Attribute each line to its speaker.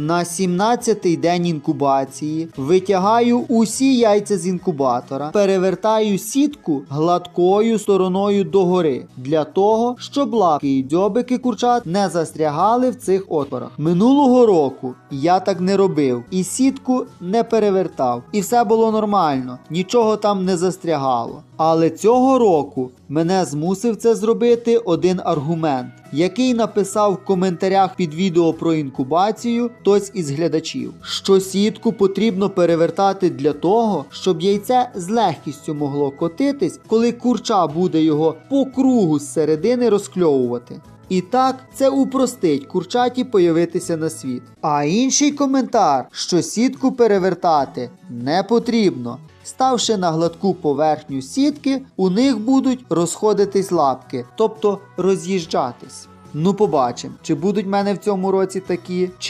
Speaker 1: На 17-й день інкубації витягаю усі яйця з інкубатора, перевертаю сітку гладкою стороною догори для того, щоб лапки і дзьобики курчат не застрягали в цих отворах. Минулого року я так не робив і сітку не перевертав, і все було нормально, нічого там не застрягало. Але цього року мене змусив це зробити один аргумент, який написав в коментарях під відео про інкубацію хтось із глядачів, що сітку потрібно перевертати для того, щоб яйце з легкістю могло котитись, коли курча буде його по кругу з середини розкльовувати. І так це упростить курчаті появитися на світ. А інший коментар, що сітку перевертати не потрібно. Ставши на гладку поверхню сітки, у них будуть розходитись лапки, тобто роз'їжджатись. Ну, побачимо, чи будуть в мене в цьому році такі, чи